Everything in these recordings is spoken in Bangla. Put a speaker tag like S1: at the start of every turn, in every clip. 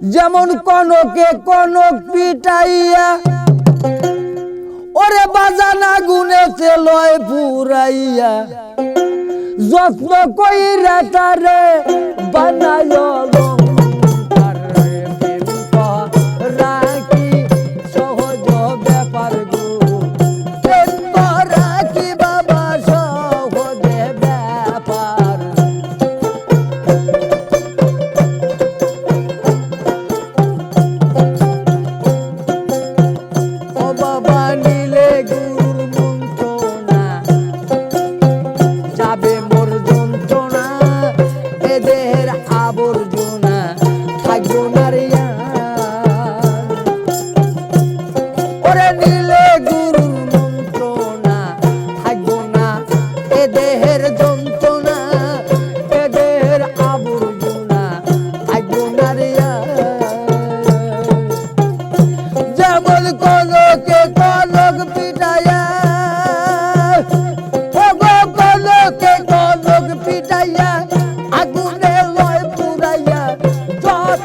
S1: যেমন কনকে কনক পিটাইয়া ওরে বাজানা গুনেছে লয় পুরাইয়া। যত্ন কইরা তারে বানায় আবর্জনা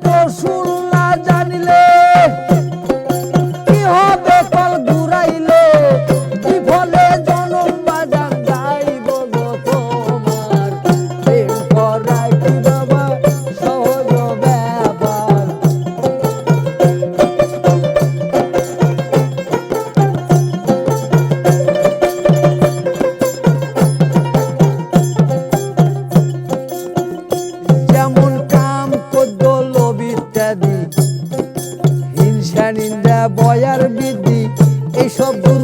S1: তো শুনল বয়ার বৃদ্ধি এইসব দূর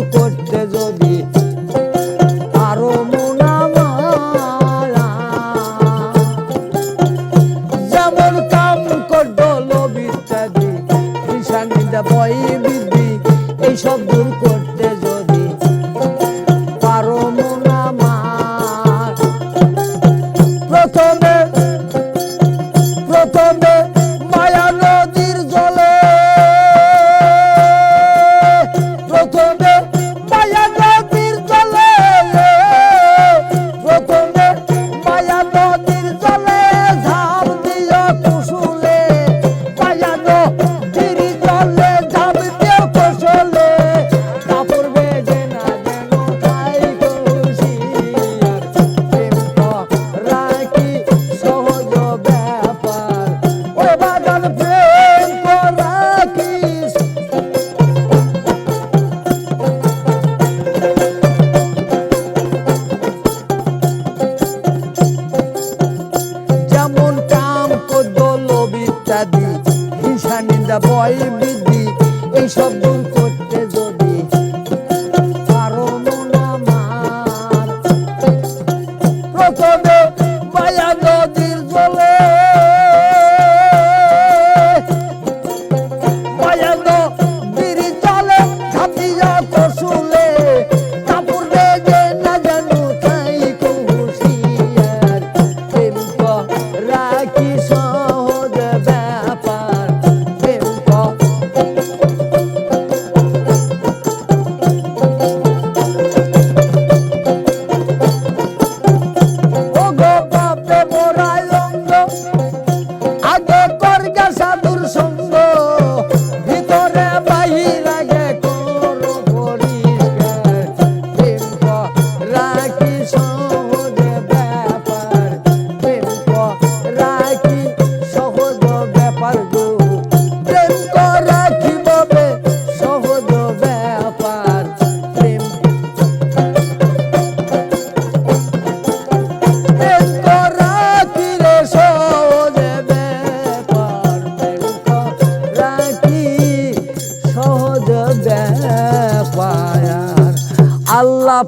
S1: বৃদ্ধি এইসব দূর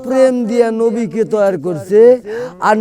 S1: প্রেম দিয়ে নবীকে তৈরি করছে আর